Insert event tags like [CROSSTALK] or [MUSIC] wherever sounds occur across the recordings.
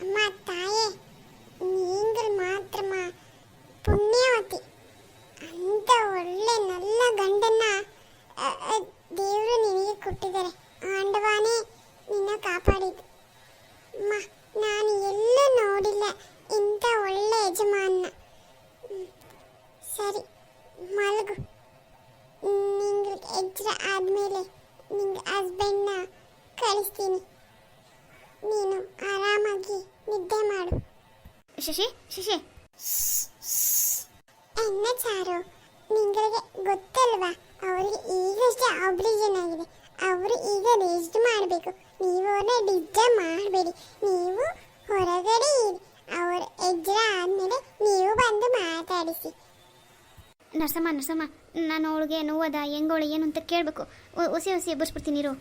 ಅಮ್ಮ ತಾಯೇ நீங்கள் ಮಾತ್ರಮ್ಮ ಪುಣ್ಯವತಿ ಅಂತ ಒಳ್ಳೆ ನಲ್ಲ ಗಂಡನ್ನ ದೇವರು ನಿನಗೆ ಕೊಟ್ಟಿದ್ದಾರೆ ಆಂಡವಾನೇ ನಿನ್ನ ಕಾಪಾಡಿದ್ದು ಅಮ್ಮ ನಾನು ಎಲ್ಲೂ ನೋಡಿಲ್ಲ ಇಂಥ ಒಳ್ಳೆ ಯಜಮಾನ ಹ್ಮ್. ಸರಿ ಮಲಗು ನಿಂಗೆ ಎಚ್ಚರ ಆದಮೇಲೆ ನಿಂಗೆ ಹಸ್ಬೆಂಡ್ನ ಕಳಿಸ್ತೀನಿ ನೀನು ಆರಾಮಾಗಿ ನಿದ್ದೆ ಮಾಡು. ಶಶಿ ಶಶಿ. ಎನ್ನ ಚಾರು? ನಿಂಗಳಿಗೆ ಗೊತ್ತಲ್ವಾ? ಅವರಿಗೆ ಈಗಷ್ಟೇ ಆಬ್ಲಿಜನ್ ಆಗಿದೆ. ಅವರು ಈಗ ರೆಸ್ಟ್ ಮಾಡಬೇಕು. ನೀವು ಅವ್ರನ್ನ ಡಿಸ್ಟರ್ಬ್ ಮಾಡಬೇಡಿ. ನೀವು ಹೊರಗಡೆ ಇರಿ. ಅವ್ರ ಎಜ್ರ ಆದಮೇಲೆ ನೀವು ಬಂದು ಮಾತಾಡಿಸಿ. ನರಸಮ್ಮ ನರಸಮ್ಮ ನಾನು ಅವಳಿಗೆ ನೋವದ ಹೆಂಗೋಳು ಏನು ಅಂತ ಕೇಳಬೇಕು. ಒಸಿ ಒಸಿ ಎಬ್ಬರಿಸ್ಬಿಡ್ತೀನಿ ಇರು.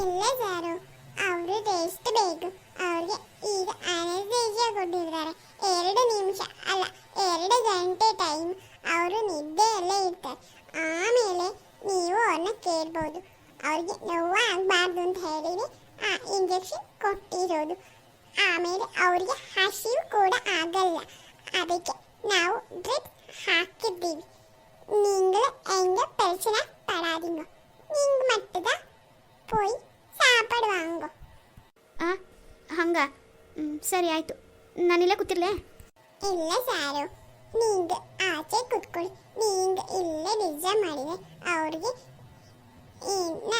ಇಲ್ಲ ಸಾರು ಅವರು ರೆಸ್ಟ್ ಬೇಕು ಅವ್ರಿಗೆ ಈಗ ಅನಸ್ತೇಜಿಯಾ ಕೊಟ್ಟಿದ್ದಾರೆ ಎರಡು ನಿಮಿಷ ಅಲ್ಲ ಎರಡು ಗಂಟೆ ಟೈಮ್ ಅವರು ನಿದ್ದೆಯಲ್ಲೇ ಇರ್ತಾರೆ ಆಮೇಲೆ ನೀವು ಅವ್ರನ್ನ ಕೇಳ್ಬೋದು ಅವ್ರಿಗೆ ನೋವು ಆಗಬಾರ್ದು ಅಂತ ಹೇಳಿದ್ರೆ ಆ ಇಂಜೆಕ್ಷನ್ ಕೊಟ್ಟಿರೋದು ಆಮೇಲೆ ಅವ್ರಿಗೆ ಹಸಿವು ಕೂಡ ಆಗಲ್ಲ ಅದಕ್ಕೆ ನಾವು ಡ್ರಿಪ್ ಹಾಕಿದ್ದೀವಿ നിങ്ങൾ എന്റെ പ്രശ്ന പടാതിങ്ങോ നിങ്ങൾ മറ്റത പോയി சாப்பாடு வாங்கும் ஆ ಹಂಗ. ಸರಿ ಆಯಿತು. ನಾನಿಲ್ಲೇ ಕೂತಿರ್ಲೇ? ಇಲ್ಲ ಸಾರು. ನೀಂಗ ಆಚೆ ಕೂತ್ಕೊಳ್ಳಿ ನೀಂಗ ಇಲ್ಲೇ ನಿಜ ಮಾಡಿದೆ. ಅವ್ರಿಗೆ ಇನ್ನ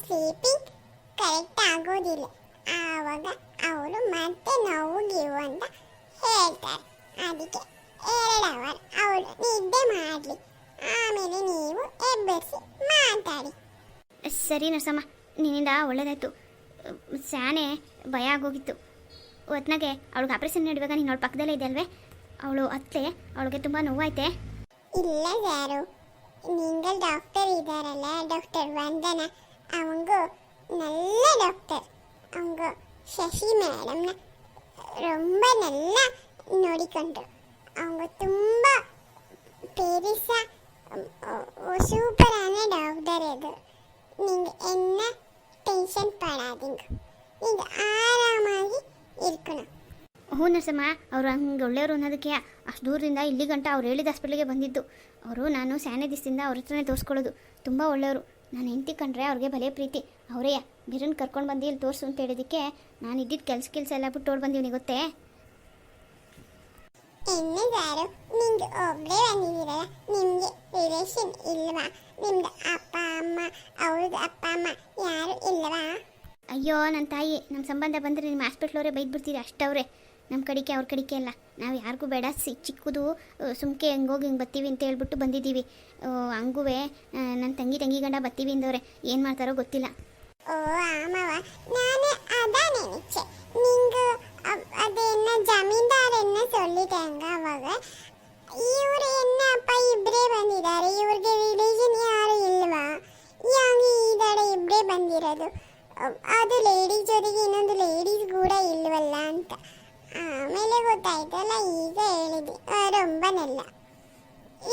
ಸ್ಲೀಪಿಂಗ್ ಕರೆಕ್ಟ್ ಆಗೋದಿಲ್ಲ. ಆವಾಗ ಅವರು ಮತ್ತೆ ನೋವು ಗಿವು ಅಂತ ಹೇಳ್ತಾರೆ. ಅದಕ್ಕೆ ಎರಡು ಅವರ್ ಅವರು ನಿದ್ದೆ ಮಾಡಲಿ. ಆಮೇಲೆ ನೀವು ಎಬ್ಬರಿಸಿ ಮಾತಾಡಿ. ಸರಿ ನರಸಮ್ಮ. ನಿನ್ನಿಂದ ಒಳ್ಳೇದಾಯಿತು. ಸ್ಯಾನೆ ಭಯ ಆಗೋಗಿತ್ತು. ಒತ್ನಾಗೆ ಅವಳಿಗೆ ಆಪ್ರೇಷನ್ ನೀಡುವಾಗ ನೀನು ಅವಳ ಪಕ್ಕದಲ್ಲೇ ಇದ್ದಲ್ವೇ ಅವಳು ಅತ್ತೆ, ಅವಳಿಗೆ ತುಂಬ ನೋವಾಯ್ತೆ. ಇಲ್ಲ ಯಾರು ನಿಂಗಲ್ ಡಾಕ್ಟರ್ ಇದ್ದಾರಲ್ಲ ಡಾಕ್ಟರ್ ವಂದನ. ಅವಂಗು நல்ல ಡಾಕ್ಟರ್ அவங்க ಶಶಿ ಮೇಡಮ್ನ ரொம்ப ನಲ್ಲ ನೋಡಿಕೊಂಡ್ರು. அவங்க ತುಂಬ பெருசாக சூப்பரான ಡಾಕ್ಟರ್ அது ನಿಂಗೆ ಎನ್ನ டென்ஷன் படாதீங்க நீங்க ஆறாமாகி இருக்கணும் ಹ್ಞೂ ನರ್ಸಮ್ಮ ಅವರು ಹಂಗೆ ಒಳ್ಳೆಯವರು ಅನ್ನೋದಕ್ಕೆ ಅಷ್ಟು ದೂರದಿಂದ ಇಲ್ಲಿ ಗಂಟ ಅವ್ರು ಹೇಳಿದ ಹಾಸ್ಪಿಟ್ಲಿಗೆ ಬಂದಿದ್ದು. ಅವರು ನಾನು ಸ್ಯಾನಿದಿಸ್ದಿಂದ ಅವ್ರ ಹತ್ರನೇ ತೋರಿಸ್ಕೊಳ್ಳೋದು. ತುಂಬ ಒಳ್ಳೆಯವರು. ನಾನು ಹೆಂಡತಿ ಕಂಡ್ರೆ ಅವ್ರಿಗೆ ಭಲೆ ಪ್ರೀತಿ. ಅವರೇ ಬಿರನ್ ಕರ್ಕೊಂಡು ಬಂದು ಇಲ್ಲಿ ತೋರಿಸು ಅಂತ ಹೇಳಿದಕ್ಕೆ ನಾನು ಇದ್ದಿದ್ದು ಕೆಲಸ ಕೆಲಸ ಎಲ್ಲ ಬಿಟ್ಟು ಓಡ್ ಬಂದೀವಿ ಗೊತ್ತೇ? ನಿಂಗೆ ಒಬ್ಬರೇ ಬಂದಿದ್ದೀರಲ್ಲ ನಿಮಗೆ ರಿಲೇಷನ್ ಇಲ್ವಾ? ನಿಮ್ದು ಅಪ್ಪ ಅಮ್ಮ ಅವ್ರದ್ದು ಅಪ್ಪ ಅಮ್ಮ ಯಾರು ಇಲ್ವಾ? ಅಯ್ಯೋ ನನ್ನ ತಾಯಿ ನಮ್ಮ ಸಂಬಂಧ ಬಂದರೆ ನಿಮ್ಮ ಹಾಸ್ಪಿಟ್ಲವರೇ ಬೈದ್ಬಿಡ್ತೀರಿ ಅಷ್ಟವ್ರೆ. ನಮ್ಮ ಕಡಿಕೆ ಅವ್ರ ಕಡಿಕೆ ಅಲ್ಲ. ನಾವು ಯಾರಿಗೂ ಬೇಡ ಸಿ ಚಿಕ್ಕದು ಸುಮ್ಕೆ ಹೆಂಗೋಗಿ ಹಿಂಗೆ ಬತ್ತೀವಿ ಅಂತ ಹೇಳ್ಬಿಟ್ಟು ಬಂದಿದ್ದೀವಿ. ಹಂಗೂ ನನ್ನ ತಂಗಿ ತಂಗಿ ಗಂಡ ಬತ್ತೀವಿ ಅಂದವ್ರೆ ಏನು ಮಾಡ್ತಾರೋ ಗೊತ್ತಿಲ್ಲ. ಓ ಆಮವ ಆವಾಗ ಇವರು ಏನಪ್ಪ ಇಬ್ಬರೇ ಬಂದಿದ್ದಾರೆ? ಇವ್ರಿಗೆ ರಿಲೀಜನ್ ಯಾರು ಇಲ್ವಾ? ಯಾಕೆ ಇದ್ದಾರೆ ಇಬ್ಬರೇ ಬಂದಿರೋದು? ಅದು ಲೇಡೀಸ್ ಜೊತೆಗೆ ಇನ್ನೊಂದು ಲೇಡೀಸ್ ಕೂಡ ಇಲ್ವಲ್ಲ ಅಂತ. ಆಮೇಲೆ ಗೊತ್ತಾಯ್ತಲ್ಲ, ಈಗ ಹೇಳಿದೆ. ರೊಂಬ ನೆಲ್ಲ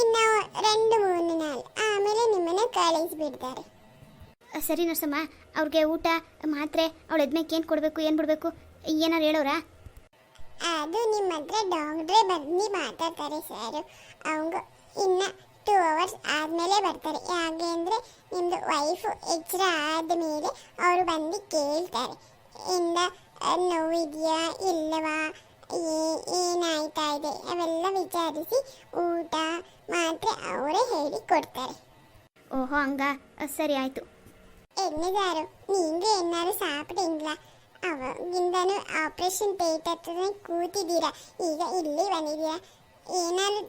ಇನ್ನು రెండు ಮೂರು ನಾಲ್. ಆಮೇಲೆ ನಿಮ್ಮನ್ನ ಕಳಿಸ್ಬಿಡ್ತಾರೆ ಸರಿ ನರ್ಸಮ್ಮ. ಅವ್ರಿಗೆ ಊಟ, ಮಾತ್ರೆ, ಅವಳು ಎದ್ಮೇಕೆ ಏನು ಕೊಡಬೇಕು, ಏನು ಬಿಡಬೇಕು, ಏನಾರು ಹೇಳೋರಾ? ಅದು ನಿಮ್ಮ ಹತ್ರ ಡಾಕ್ಟ್ರೇ ಬಂದು ಮಾತಾಡ್ತಾರೆ ಸರ್. ಅವಂಗು ಇನ್ನು ಟೂ ಅವರ್ಸ್ ಆದಮೇಲೆ ಬರ್ತಾರೆ. ಹಾಗೆ ಅಂದರೆ ನಿಮ್ಮದು ವೈಫು ಎಚ್ಚರ ಆದಮೇಲೆ ಅವರು ಬಂದು ಕೇಳ್ತಾರೆ. ಇಂದ ನೋವಿದೆಯಾ ಇಲ್ಲವಾ? ಏನಾಯ್ತಾ ಇದೆ? ಅವೆಲ್ಲ ವಿಚಾರಿಸಿ ಊಟ ಮಾತ್ರ ಅವರೇ ಹೇಳಿ ಕೊಡ್ತಾರೆ. ಓಹೋ ಹಂಗ? ಸರಿ ಆಯಿತು. ಎಣ್ಣೆದಾರು ನೀಂಗೆ ಏನಾರು ಸಾಪಿಟ್ಟೀங்களா ಅವಾಗಿಂದನು ಆಪರೇಷನ್ ಥಿಯೇಟರ್ ಕೂತಿದ್ದೀರಾ? ಈಗ ಇಲ್ಲಿ ಬಂದಿದ್ದೀರಾ ಏನಾದ್ರು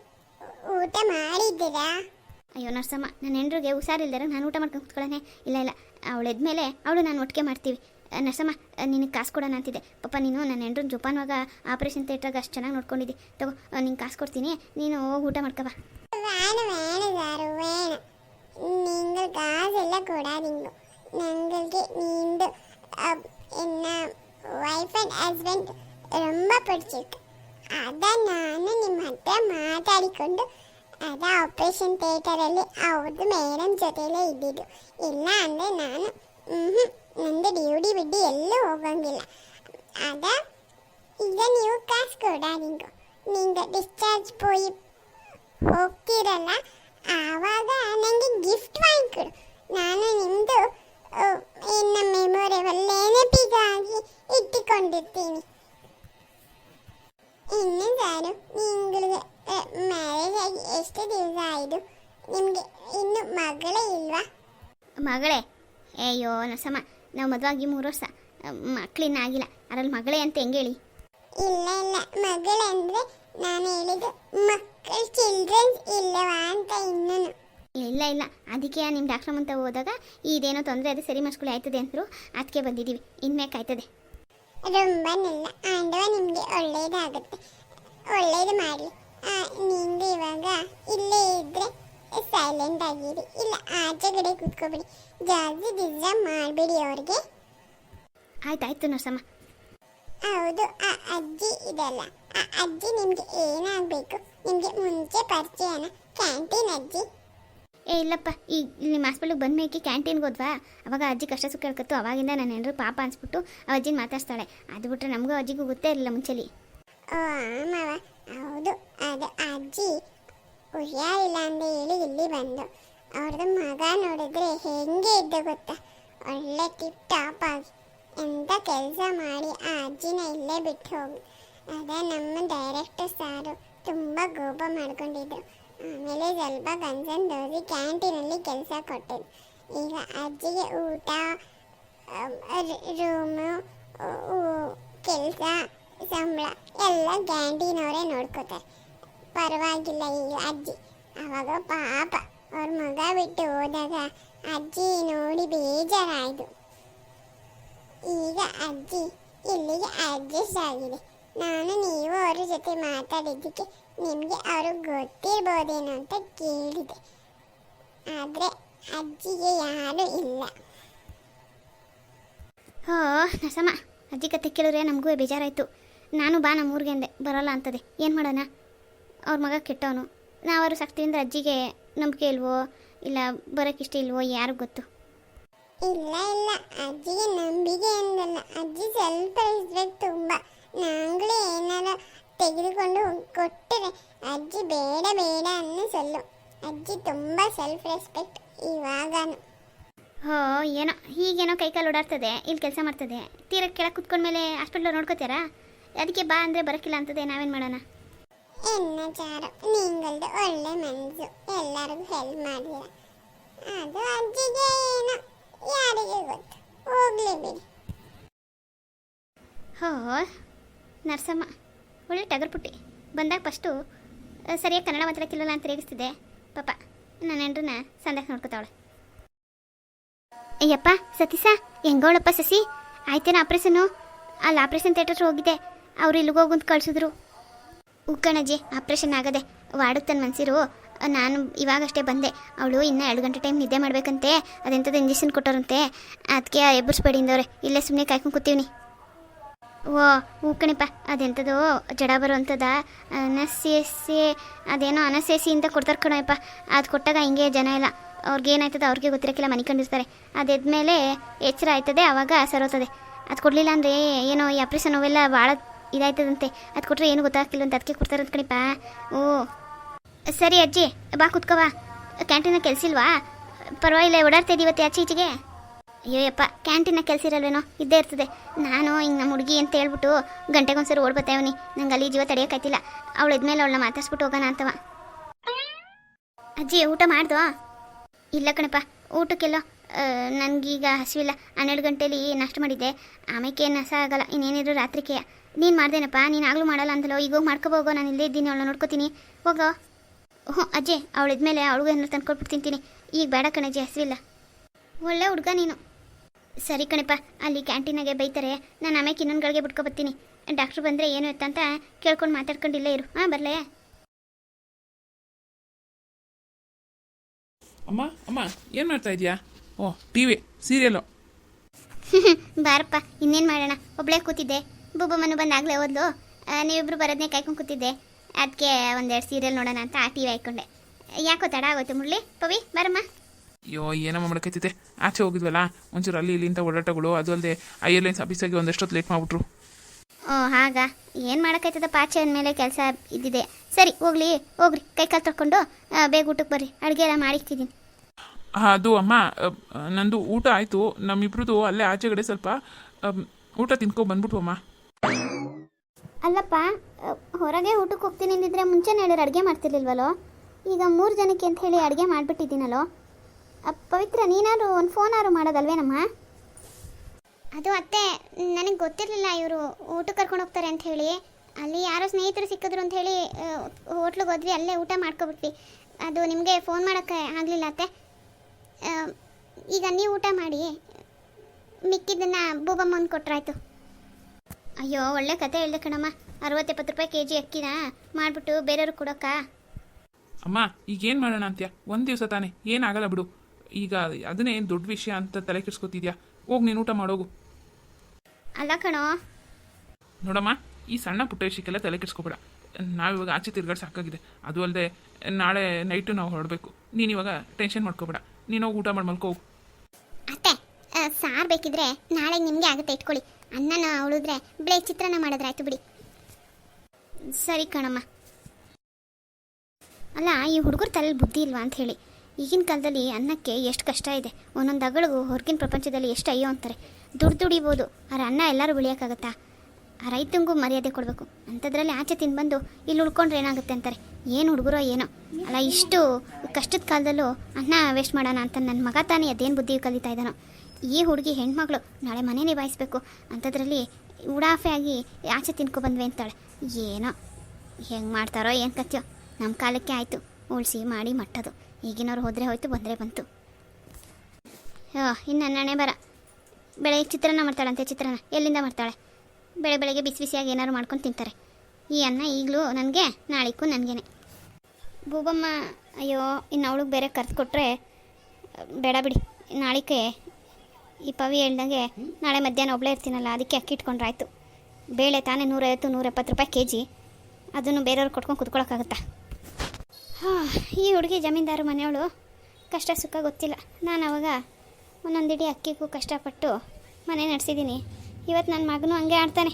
ಊಟ ಮಾಡಿದ್ದೀರಾ? ಅಯ್ಯೋ ನರ್ಸಮ್ಮ ನನ್ನ ಹೆಂಡ್ರಿಗೆ ಹುಷಾರಿಲ್ದಾರ ನಾನು ಊಟ ಮಾಡ್ಕೊಂಡು ಕುತ್ಕೊಳ್ಳೋಣ ಇಲ್ಲ ಇಲ್ಲ ಅವಳು ಎದ್ಮೇಲೆ ಅವಳು ನಾನು ಒಟ್ಟಿಗೆ ಮಾಡ್ತೀವಿ. ನರ್ಸಮ್ಮ ನಿನಗೆ ಕಾಸು ಕೊಡೋಣ ಅಂತಿದ್ದೆ. ಪಪ್ಪ ನೀನು ನನ್ನ ಹೆಂಡ್ರು ಜೋಪಾನವಾಗ ಆಪರೇಷನ್ ಥಿಯೇಟ್ರಾಗ ಅಷ್ಟು ಚೆನ್ನಾಗಿ ನೋಡ್ಕೊಂಡಿದ್ದೆ. ತಗೋ ನಿಂಗೆ ಕಾಸು ಕೊಡ್ತೀನಿ. ನೀನು ಹೋಗಿ ಊಟ ಮಾಡ್ಕೊಬಾ ನಿಂಗೆ ಕಾಸೆಲ್ಲ ಕೊಡ ನಿಂಗು. ನಂಗಳಿಗೆ ನಿಂದು ஈவெண்ட் ரொம்ப பிடிச்சிருக்கு அதை ನಾನು ನಿಮ್ಮ ಹತ್ರ ಮಾತಾಡಿಕೊಂಡು ಅದ ಆಪ್ರೇಷನ್ ಥಿಯೇಟರಲ್ಲಿ ಅವ್ರದ್ದು ಮೇಡಮ್ ಜೊತೆಯಲ್ಲೇ ಇದ್ದಿದ್ದು. ಇಲ್ಲ ಅಂದರೆ ನಾನು ಹ್ಞೂ ನಂದು ಡ್ಯೂಟಿ ಬಿಟ್ಟು ಎಲ್ಲೂ ಹೋಗಂಗಿಲ್ಲ. ಅದ, ಈಗ ನೀವು ಕಾಸ್ ಕೊಡ ನಿಂಗು. ನಿಂಗೆ ಡಿಸ್ಚಾರ್ಜ್ ಪೋಯಿ ಹೋಗ್ತಿರಲ್ಲ, ಆವಾಗ ನನಗೆ ಗಿಫ್ಟ್ ವಾಂಗ್ಕೊಡು ನಾನು ನಿಮ್ಮದು ಇನ್ನ ಮೆಮೊರೇಬಲ್ ನೆನಪಿಗಾಗಿ ಇಟ್ಟುಕೊಂಡಿರ್ತೀನಿ ಇನ್ನು ಸಾರು ನಿಮಗೆ ಮ್ಯಾರೇಜ್ ಆಗಿ ಎಷ್ಟು ದಿವಸ ಆಯಿತು ನಿಮಗೆ ಇನ್ನು ಮಗಳೇ ಇಲ್ವಾ ಮಗಳೇ ಅಯ್ಯೋ ನಸಮ್ಮ ನಾವು ಮದುವಾಗಿ ಮೂರು ವರ್ಷ ಮಕ್ಕಳಿನ್ನ ಆಗಿಲ್ಲ ಅದ್ರಲ್ಲಿ ಮಗಳೇ ಅಂತ ಹೆಂಗೆ ಹೇಳಿ ಇಲ್ಲ ಇಲ್ಲ ಮಗಳಂದ್ರೆ ನಾನು ಹೇಳಿದ್ದು ಮಕ್ಕಳ ಚಿಲ್ಡ್ರನ್ಸ್ ಇಲ್ಲವಾ ಅಂತ ಇನ್ನೂ ಇಲ್ಲ ಇಲ್ಲ. ಅದಕ್ಕೆ ನಿಮ್ಮ ಡಾಕ್ಟ್ರ್ ಮುಂದೆ ಹೋದಾಗ ಇದೇನೋ ತೊಂದರೆ ಅದು ಸರಿ ಮಾಡಿಸ್ಕೊಳ್ಳಿ ಆಯ್ತದೆ ಅಂದರು. ಅದಕ್ಕೆ ಬಂದಿದ್ದೀವಿ. ಇನ್ಮೇಕ್ ಆಯ್ತದೆ. ರೊಂಬನಿಲ್ಲ ಆಂಡವ ನಿಮಗೆ ಒಳ್ಳೇದಾಗುತ್ತೆ. ಒಳ್ಳೇದು ಮಾಡಲಿ. ನಿಂದು ಇವಾಗ ಇಲ್ಲೇ ಇದ್ರೆ ಸೈಲೆಂಟ್ ಆಗಿರಿ. ಇಲ್ಲ ಆಚೆ ಕಡೆ ಕೂತ್ಕೊಬಿಡಿ. ಜಾಸ್ತಿ ಡಿಸ್ಟರ್ಬ್ ಮಾಡಬೇಡಿ ಅವ್ರಿಗೆ. ಆಯ್ತಾಯ್ತು ನರ್ಸಮ್ಮ. ಹೌದು ಆ ಅಜ್ಜಿ ಇದಲ್ಲ. ಆ ಅಜ್ಜಿ ನಿಮಗೆ ಏನಾಗಬೇಕು? ನಿಮಗೆ ಮುಂಚೆ ಪರಿಚಯನ ಕ್ಯಾಂಟೀನ್ ಅಜ್ಜಿ. ಏ, ಇಲ್ಲಪ್ಪ, ಈ ನಿಮ್ಮ ಹಾಸ್ಪಿಟ್ಲಿಗೆ ಬಂದ ಮೇಕೆ ಕ್ಯಾಂಟೀನ್ಗೆ ಹೋದ್ವಾ? ಅವಾಗ ಅಜ್ಜಿ ಕಷ್ಟ ಸುಖ ಹೇಳ್ಕತ್ತು. ಅವಾಗಿಂದ ನಾನು ಏನಾದ್ರು ಪಾಪ ಅನ್ಸ್ಬಿಟ್ಟು ಆ ಅಜ್ಜಿನ ಮಾತಾಡ್ತಾಳೆ ಅದು ಬಿಟ್ಟರೆ ನಮಗೂ ಅಜ್ಜಿಗೂ ಗೊತ್ತೇ ಇರಲಿಲ್ಲ ಮುಂಚೆಲಿ. ಓ, ಆಮವ. ಹೌದು, ಅದು ಅಜ್ಜಿ ಹುಷಾರಿಲ್ಲ ಅಂತ ಹೇಳಿ ಇಲ್ಲಿ ಬಂದು. ಅವ್ರದ್ದು ಮಗ ನೋಡಿದ್ರೆ ಹೆಂಗೆ ಇದ್ದ ಗೊತ್ತಾ? ಒಳ್ಳೆ ಟಿಪ್ ಟಾಪ್ ಆಗಿ. ಎಂತ ಕೆಲಸ ಮಾಡಿ ಆ ಅಜ್ಜಿನ ಇಲ್ಲೇ ಬಿಟ್ಟು ಹೋಗಿ. ಅದೇ ನಮ್ಮ ಡೈರೆಕ್ಟರ್ ಸಾರು ತುಂಬ ಕೋಪ ಮಾಡ್ಕೊಂಡಿದ್ರು. ಆಮೇಲೆ ಸ್ವಲ್ಪ ದೋಸಿ ಕ್ಯಾಂಟೀನಲ್ಲಿ ಕೆಲಸ ಕೊಟ್ಟರು ಈಗ ಅಜ್ಜಿಗೆ ಊಟ ರೂಮು ಕೆಲಸ, ಸಂಬಳ ಎಲ್ಲ ಕ್ಯಾಂಟೀನವರೇ ನೋಡ್ಕೋತಾರೆ. ಪರವಾಗಿಲ್ಲ ಈಗ ಅಜ್ಜಿ. ಅವಾಗ ಪಾಪ ಅವ್ರ ಮಗ ಬಿಟ್ಟು ಹೋದಾಗ ಅಜ್ಜಿ ನೋಡಿ ಬೇಜಾರಾಯಿತು ಈಗ ಅಜ್ಜಿ ಇಲ್ಲಿಗೆ ಅಡ್ಜಸ್ಟ್ ಆಗಿದೆ. ನಾನು ನೀವು ಅವ್ರ ಜೊತೆ ಮಾತಾಡಿದ್ದಕ್ಕೆ ನಿಮಗೆ ಅವರು ಗೊತ್ತಿರ್ಬೋದೇನು ಅಂತ ಕೇಳಿದೆ. ಆದರೆ ಅಜ್ಜಿಗೆ ಯಾರು ಇಲ್ಲ. ಹೋ ನಸಮ್ಮ ಅಜ್ಜಿ ಕತೆ ಕೇಳಿದ್ರೆ ನಮಗೂ ಬೇಜಾರಾಯಿತು. ನಾನು ಬಾ ನಮ್ಮೂರಿಗೆ ಅಂದೆ ಬರೋಲ್ಲ ಅಂತದೆ. ಏನು ಮಾಡೋಣ? ಅವ್ರ ಮಗ ಕೆಟ್ಟವನು. ನಾವರು ಸಕ್ತಿಯಿಂದ ಅಜ್ಜಿಗೆ ನಂಬಿಕೆ ಇಲ್ವೋ ಇಲ್ಲ ಬರೋಕ್ಕಿಷ್ಟ ಇಲ್ವೋ ಯಾರು ಗೊತ್ತು. ಇಲ್ಲ ಇಲ್ಲ. ಅಜ್ಜಿಗೆ ನಂಬಿಕೆ ಅಂದಲ್ಲ. ಅಜ್ಜಿ ಸ್ವಲ್ಪ ಇದ್ರೆ ತುಂಬ. ನಾನು ತೆಗೆದುಕೊಂಡು ಕೊಟ್ಟರೆ ಅಜ್ಜಿ ಬೇಡ ಬೇಡ ಅನ್ನೋ ಸೊಲ್ಲು. ಅಜ್ಜಿ ತುಂಬ ಸೆಲ್ಫ್ ರೆಸ್ಪೆಕ್ಟ್ ಇವಾಗನು. ಹೋ ಏನೋ ಹೀಗೇನೋ ಕೈಕಾಲು ಓಡಾಡ್ತದೆ ಇಲ್ಲಿ ಕೆಲಸ ಮಾಡ್ತದೆ. ತೀರ ಕೆಳಗೆ ಕುತ್ಕೊಂಡ್ಮೇಲೆ ಹಾಸ್ಪಿಟ್ಲ್ ನೋಡ್ಕೋತೀರಾ? ಅದಕ್ಕೆ ಬಾ ಅಂದರೆ ಬರೋಕ್ಕಿಲ್ಲ ಅಂತದೆ ನಾವೇನು ಮಾಡೋಣ? ಎನ್ನ ಚಾರು ನಿಂಗಲ್ದು ಒಳ್ಳೆ ಮನಸ್ಸು ಎಲ್ಲರಿಗೂ ಹೆಲ್ಪ್ ಮಾಡಿಲ್ಲ ಅದು ಅಜ್ಜಿಗೆ ಏನೋ ಯಾರಿಗೆ ಗೊತ್ತು? ಹೋಗ್ಲಿ ಬಿಡಿ. ಹೋ ನರ್ಸಮ್ಮ. ಒಳ್ಳೆ ಟಗರ್ ಪುಟ್ಟಿ. ಬಂದಾಗ ಫಸ್ಟು ಸರಿಯಾಗಿ ಕನ್ನಡ ಮಾತಾಡೋಕ್ಕಿಲ್ಲ ಅಂತ ರೇಗಿಸ್ತಿದೆ ಪಾಪ, ನನ್ನ ಹೆಂಡ್ರನ್ನ ಸಂದೇಹ ನೋಡ್ಕೊತಾವಳೆ. ಅಯ್ಯಪ್ಪ ಸತೀಸ ಹೆಂಗೋಳಪ್ಪ ಸಸಿ? ಆಯ್ತೇನ ಆಪ್ರೇಷನು? ಅಲ್ಲಿ ಆಪ್ರೇಷನ್ ಥಿಯೇಟರ್ ಹೋಗಿದ್ದೆ. ಅವ್ರು ಇಲ್ಲಿಗೆ ಹೋಗಂತ ಕಳ್ಸಿದ್ರು. ಉಕ್ಕಣಜ್ಜಿ, ಆಪ್ರೇಷನ್ ಆಗದೆ ವಾಡುತ್ತನ್ ಮನ್ಸಿರು. ನಾನು ಇವಾಗಷ್ಟೇ ಬಂದೆ. ಅವಳು ಇನ್ನೂ ಎರಡು ಗಂಟೆ ಟೈಮ್ ನಿದ್ದೆ ಮಾಡ್ಬೇಕಂತೆ. ಅದೆಂಥದ್ದು ಇಂಜೆಕ್ಷನ್ ಕೊಟ್ಟರಂತೆ ಅದಕ್ಕೆ ಎಬ್ಬರಿಸ್ಬೇಡಿ ಇಲ್ಲೇ ಸುಮ್ಮನೆ ಕಾಯ್ಕೊಂಡು ಕೂತೀವಿ ಓ ಹೂ ಕಣಿಪ ಅದೆಂಥದ್ದು ಜಡ ಬರುವಂಥದ ಅನಸೇಸೆ ಅದೇನೋ ಅನಸೇಸಿ ಅಂತ ಕೊಡ್ತಾರೆ ಕಣಪ್ಪ ಅದು ಕೊಟ್ಟಾಗ ಹಿಂಗೆ ಜನ ಇಲ್ಲ ಅವ್ರಿಗೆ ಏನಾಯ್ತದೆ ಅವ್ರಿಗೆ ಗೊತ್ತಿರೋಕ್ಕಿಲ್ಲ ಮನೆ ಕಂಡಿರ್ತಾರೆ ಅದಾದ್ಮೇಲೆ ಎಚ್ಚರ ಆಯ್ತದೆ, ಅವಾಗ ಸರೋತದೆ ಅದು ಕೊಡಲಿಲ್ಲ ಅಂದರೆ ಏನೋ ಈ ಆಪ್ರೇಷನ್ ಅವೆಲ್ಲ ಭಾಳ ಇದಾಯ್ತದಂತೆ. ಅದು ಕೊಟ್ಟರೆ ಏನು ಗೊತ್ತಾಗ್ತಿಲ್ಲ ಅಂತ ಅದಕ್ಕೆ ಕೊಡ್ತಾರೆ ಅಂತ ಕಣಿಪ್ಪ ಓ, ಸರಿ ಅಜ್ಜಿ, ಬಾ ಕುತ್ಕೋ ಬಾ. ಕ್ಯಾಂಟೀನಾಗ ಕೆಲಸ ಇಲ್ವಾ ಪರವಾಗಿಲ್ಲ, ಓಡಾಡ್ತಾ ಇದೀವತ್ತೆ ಆಚೆ ಈಚೆಗೆ. ಅಯ್ಯೋಯಪ್ಪ ಕ್ಯಾಂಟೀನಾಗ ಕೆಲಸ ಇರಲ್ವೇನೋ? ಇದ್ದೇ ಇರ್ತದೆ. ನಾನು ಹಿಂಗೆ ನಮ್ಮ ಹುಡುಗಿ ಅಂತ ಹೇಳ್ಬಿಟ್ಟು ಗಂಟೆಗೊಂದ್ಸರಿ ಓಡ್ ಅವನಿ ನಂಗೆ ಅಲ್ಲಿ ಜೀವ ತಡೆಯೋಕ್ಕಾಯ್ತಿಲ್ಲ ಅವಳು ಇದ್ಮೇಲೆ ಅವಳನ್ನ ಮಾತಾಡ್ಸ್ಬಿಟ್ಟು ಹೋಗೋಣ ಅಂತವ. ಅಜ್ಜಿ, ಊಟ ಮಾಡ್ದು ಇಲ್ಲ ಕಣಪ್ಪ, ಊಟಕ್ಕೆಲ್ಲೋ ನನಗೀಗ ಹಸಿವಿಲ್ಲ. ಹನ್ನೆರಡು ಗಂಟೇಲಿ ನಷ್ಟ ಮಾಡಿದ್ದೆ. ಆಮೇಲೆ ಏನು ಹಸ ಆಗಲ್ಲ, ಇನ್ನೇನಿದ್ರು ರಾತ್ರಿಕೆ. ನೀನು ಮಾಡ್ದೇನಪ್ಪ, ನೀನು ಆಗಲೂ ಮಾಡಲ್ಲ ಅಂತಲೋ ಈಗ ಮಾಡ್ಕೊಬೋಗೋ ನಾನು ಇಲ್ಲದೇ ಇದ್ದೀನಿ, ಅವಳನ್ನ ನೋಡ್ಕೋತೀನಿ. ಹೋಗೋ. ಹ್ಞೂ, ಅಜ್ಜಿ, ಅವಳು ಇದ್ಮೇಲೆ ಅವಳಿಗೂ ಏನಾರು ತಂದ್ಕೊಟ್ಬಿಟ್ಟು ತಿಂತೀನಿ. ಈಗ ಬೇಡ ಕಣಜ್ಜಿ, ಹಸಿವಿಲ್ಲ. ಒಳ್ಳೆ ಹುಡುಗ ನೀನು. ಸರಿ ಕಣಪ್ಪ ಅಲ್ಲಿ ಕ್ಯಾಂಟೀನಾಗೆ ಬೈತಾರೆ. ನಾನು ಆಮೇಲೆ ಇನ್ನೊಂದುಗಳಿಗೆ ಬಿಟ್ಕೊ ಬರ್ತೀನಿ. ಡಾಕ್ಟ್ರು ಬಂದರೆ ಏನು ಇತ್ತಂತ ಅಂತ ಕೇಳ್ಕೊಂಡು ಮಾತಾಡ್ಕೊಂಡಿಲ್ಲ ಇರು. ಹಾಂ ಬರಲೇ. ಅಮ್ಮ ಅಮ್ಮ ಏನು ಮಾಡ್ತಾ ಇದೀಯಾ? ಓ ಟಿ ವಿ ಸೀರಿಯಲ್ಲು [LAUGHS] ಬಾರಪ್ಪ ಇನ್ನೇನು ಮಾಡೋಣ? ಒಬ್ಬಳೇ ಕೂತಿದ್ದೆ. ಬುಬ್ಬಮ್ಮನು ಬಂದಾಗಲೇ ಓದ್ಲು. ನೀವಿಬ್ರು ಬರೋದನ್ನೇ ಕಾಯ್ಕೊಂಡು ಕೂತಿದ್ದೆ. ಅದಕ್ಕೆ ಒಂದೆರಡು ಸೀರಿಯಲ್ ನೋಡೋಣ ಅಂತ ಆ ಟಿ ವಿ ಹಾಕ್ಕೊಂಡೆ. ಯಾಕೋ ತಡ ಆಗೋಯ್ತು ಮುರಳಿ. ಪವಿ ಬಾರಮ್ಮ. ಅಯ್ಯೋ ಏನೋ ಮಾಡಕೈತಿದೆ ಆಚೆ ಹೋಗಿದ್ವಲ್ಲ? ಒಂಚೂರು ಅಲ್ಲಿ ಇಲ್ಲಿಂದ ಓಡಾಟಗಳು ಅದು ಅಲ್ಲದೆ ಐ ಎಲ್ ಎನ್ಸ್ ಆಫೀಸಾಗಿ ಒಂದಷ್ಟೊತ್ತು ಲೇಟ್ ಮಾಡಿಬಿಟ್ರು. ಓ ಹಾಗ? ಏನು ಮಾಡೋಕ್ಕಾಯ್ತದಪ್ಪ ಆಚೆ ಅಂದಮೇಲೆ ಕೆಲಸ ಇದ್ದಿದೆ. ಸರಿ ಹೋಗ್ಲಿ ಹೋಗ್ರಿ. ಕೈ ಕಾಲು ತೊಳ್ಕೊಂಡು ಬೇಗ ಊಟಕ್ಕೆ ಬರ್ರಿ. ಅಡುಗೆ ಎಲ್ಲ ಮಾಡಿಕ್ತಿದ್ದೀನಿ ಅದು ಅಮ್ಮ ನಂದು ಊಟ ಆಯಿತು. ನಮ್ಮಿಬ್ರದ್ದು ಅಲ್ಲೇ ಆಚೆಗಡೆ ಸ್ವಲ್ಪ ಊಟ ತಿನ್ಕೊ ಬಂದ್ಬಿಟ್ಟು ಅಮ್ಮ. ಅಲ್ಲಪ್ಪ ಹೊರಗೆ ಊಟಕ್ಕೆ ಹೋಗ್ತೀನಿ ಅಂದಿದ್ರೆ ಮುಂಚೆನೇ ಹೇಳಿದ್ರೆ ಅಡುಗೆ ಮಾಡ್ತಿರ್ಲಿಲ್ವಲ್ಲೋ ಈಗ ಮೂರು ಜನಕ್ಕೆ ಅಂತ ಹೇಳಿ ಅಡುಗೆ ಮಾಡಿಬಿಟ್ಟಿದ್ದೀನಲ್ಲೋ ಪವಿತ್ರ ನೀನಾದ್ರು ಒಂದು ಫೋನಾದ್ರು ಮಾಡೋದಲ್ವೇನಮ್ಮ? ಅದು ಅತ್ತೆ ನನಗೆ ಗೊತ್ತಿರಲಿಲ್ಲ ಇವರು ಊಟಕ್ಕೆ ಕರ್ಕೊಂಡು ಹೋಗ್ತಾರೆ ಅಂತ ಹೇಳಿ. ಅಲ್ಲಿ ಯಾರೋ ಸ್ನೇಹಿತರು ಸಿಕ್ಕಿದ್ರು ಅಂತ ಹೇಳಿ ಹೋಟ್ಲಿಗೆ ಹೋದ್ವಿ ಅಲ್ಲೇ ಊಟ ಮಾಡ್ಕೊಬಿಟ್ವಿ. ಅದು ನಿಮಗೆ ಫೋನ್ ಮಾಡೋಕ್ಕೆ ಆಗಲಿಲ್ಲ ಅತ್ತೆ. ಈಗ ನೀವು ಊಟ ಮಾಡಿ ಮಿಕ್ಕಿದ್ದನ್ನು ಬೂಬಮ್ಮನ ಕೊಟ್ರಾಯ್ತು. ಅಯ್ಯೋ ಒಳ್ಳೆ ಕತೆ ಹೇಳ್ದೆ ಕಣಮ್ಮ. ಅರವತ್ತೆಪ್ಪತ್ತು ರೂಪಾಯಿ ಕೆ ಜಿ ಅಕ್ಕಿನ ಮಾಡಿಬಿಟ್ಟು ಬೇರೆಯವ್ರಿಗೆ ಕೊಡೋಕ್ಕಾ ಅಮ್ಮ ಈಗ ಏನು ಮಾಡೋಣ ಅಂತ್ಯ? ಒಂದು ದಿವಸ ತಾನೇ ಏನಾಗಲ್ಲ ಬಿಡು. ಈಗ ಅದನ್ನೇ ಏನು ದೊಡ್ಡ ವಿಷಯ ಅಂತ ತಲೆ ಕೆಡ್ಸ್ಕೊತಿದ್ಯಾ? ಹೋಗಿ ನೀನು ಊಟ ಮಾಡೋಗು. ಅಲ್ಲ ಕಣೋ. ನೋಡಮ್ಮ ಈ ಸಣ್ಣ ಪುಟ್ಟ ವಿಷಯಕ್ಕೆಲ್ಲ ತಲೆ ಕೆಡ್ಸ್ಕೊಬೇಡ. ನಾವಿವಾಗ ಆಚೆ ತಿರ್ಗಾಡ್ ಸಾಕಾಗಿದೆ. ಅದು ಅಲ್ಲದೆ ನಾಳೆ ನೈಟು ನಾವು ಹೊರಡಬೇಕು. ನೀನು ಇವಾಗ ಟೆನ್ಷನ್ ಮಾಡ್ಕೋಬೇಡ. ನೀನು ಹೋಗಿ ಊಟ ಮಾಡಿ ಮಲ್ಕೋ ಅತ್ತೆ ಸಾರು ಬೇಕಿದ್ರೆ ನಾಳೆ ನಿಮಗೆ ಆಗುತ್ತೆ ಇಟ್ಕೊಳ್ಳಿ. ಅನ್ನನ ಉಳಿದ್ರೆ ಬೆಳೆ ಚಿತ್ರಾನ್ನ ಮಾಡಿದ್ರಾಯ್ತು ಬಿಡಿ. ಸರಿ ಕಣಮ್ಮ. ಅಲ್ಲ ಈ ಹುಡುಗರು ತಲೆ ಬುದ್ಧಿ ಇಲ್ವಾ ಅಂತ ಹೇಳಿ. ಈಗಿನ ಕಾಲದಲ್ಲಿ ಅನ್ನಕ್ಕೆ ಎಷ್ಟು ಕಷ್ಟ ಇದೆ. ಒಂದೊಂದು ಅಗಳಿಗೂ ಹೊರಗಿನ ಪ್ರಪಂಚದಲ್ಲಿ ಎಷ್ಟು ಅಯ್ಯೋ ಅಂತಾರೆ. ದುಡ್ಡು ದುಡಿಬೋದು. ಆದ್ರೆ ಅನ್ನ ಎಲ್ಲರೂ ಬೆಳೆಯೋಕ್ಕಾಗತ್ತಾ ಆ ರೈತಂಗೂ ಮರ್ಯಾದೆ ಕೊಡಬೇಕು. ಅಂಥದ್ರಲ್ಲಿ ಆಚೆ ತಿನ್ಬಂದು ಇಲ್ಲಿ ಉಳ್ಕೊಂಡ್ರೆ ಏನಾಗುತ್ತೆ ಅಂತಾರೆ. ಏನು ಹುಡುಗರೋ ಏನೋ. ಅಲ್ಲ, ಇಷ್ಟು ಕಷ್ಟದ ಕಾಲದಲ್ಲೂ ಅನ್ನ ವೇಸ್ಟ್ ಮಾಡೋಣ ಅಂತ ನನ್ನ ಮಗ ತಾನೇ ಅದೇನು ಬುದ್ಧಿ ಕಲಿತಾ ಇದ್ದಾನೋ. ಈ ಹುಡುಗಿ ಹೆಣ್ಮಗಳು ನಾಳೆ ಮನೆ ನಿಭಾಯಿಸ್ಬೇಕು ಅಂಥದ್ರಲ್ಲಿ ಉಡಾಫೆ ಆಗಿ ಆಚೆ ತಿನ್ಕೊ ಬಂದ್ವಿ ಅಂತಾಳೆ. ಏನೋ? ಹೆಂಗೆ ಮಾಡ್ತಾರೋ ಏನು ಕತ್ಯೋ ನಮ್ಮ ಕಾಲಕ್ಕೆ ಆಯಿತು. ಉಳಿಸಿ ಮಾಡಿ ಮಟ್ಟದು. ಈಗಿನವ್ರು ಹೋದರೆ ಹೋಯ್ತು, ಬಂದರೆ ಬಂತು. ಹೋ ಇನ್ನು ಅನ್ನಣೆ ಬರ. ಬೆಳಗ್ಗೆ ಚಿತ್ರಾನ್ನ ಮಾಡ್ತಾಳಂತೆ, ಚಿತ್ರಾನ್ನ. ಎಲ್ಲಿಂದ ಮಾಡ್ತಾಳೆ? ಬೆಳೆ ಬೆಳಗ್ಗೆ ಬಿಸಿ ಬಿಸಿಯಾಗಿ ಏನಾದ್ರು ಮಾಡ್ಕೊಂಡು ತಿಂತಾರೆ. ಈ ಅನ್ನ ಈಗಲೂ ನನಗೆ, ನಾಳಿಗೂ ನನಗೇನೆ. ಬೂಬಮ್ಮ ಅಯ್ಯೋ, ಇನ್ನು ಅವಳಿಗೆ ಬೇರೆ ಕರೆದು ಕೊಟ್ಟರೆ ಬೇಡ ಬಿಡಿ. ನಾಳಿಕೆ ಈ ಪವಿ ಹೇಳ್ದಂಗೆ ನಾಳೆ ಮಧ್ಯಾಹ್ನ ಒಬ್ಬಳೇ ಇರ್ತೀನಲ್ಲ, ಅದಕ್ಕೆ ಅಕ್ಕಿ ಇಟ್ಕೊಂಡ್ರಾಯ್ತು. ಬೇಳೆ ತಾನೇ ನೂರೈವತ್ತು, ನೂರೆಪ್ಪತ್ತು ರೂಪಾಯಿ ಕೆ ಜಿ ಅದನ್ನು ಬೇರೆಯವ್ರು ಕೊಟ್ಕೊಂಡು ಕುತ್ಕೊಳಕ್ಕಾಗತ್ತಾ? ಹಾಂ, ಈ ಹುಡುಗಿ ಜಮೀನ್ದಾರು ಮನೆಯವಳು ಕಷ್ಟ ಸುಖ ಗೊತ್ತಿಲ್ಲ. ನಾನು ಅವಾಗ ಒಂದೊಂದಿಡಿ ಅಕ್ಕಿಗೂ ಕಷ್ಟಪಟ್ಟು ಮನೆ ನಡೆಸಿದ್ದೀನಿ. ಇವತ್ತು ನನ್ನ ಮಗನೂ ಹಂಗೆ ಆಡ್ತಾನೆ.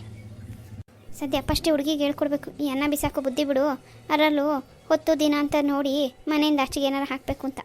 ಸದ್ಯ ಫಸ್ಟ್ ಹುಡುಗಿಗೆ ಹೇಳ್ಕೊಡ್ಬೇಕು. ಈ ಅನ್ನ ಬಿಸಾಕೋ ಬುದ್ಧಿ ಬಿಡು. ಅದರಲ್ಲೂ ಹೊತ್ತು ದಿನ ಅಂತ ನೋಡಿ ಮನೆಯಿಂದ ಅಷ್ಟಿಗೆ ಏನಾರು ಹಾಕಬೇಕು ಅಂತ.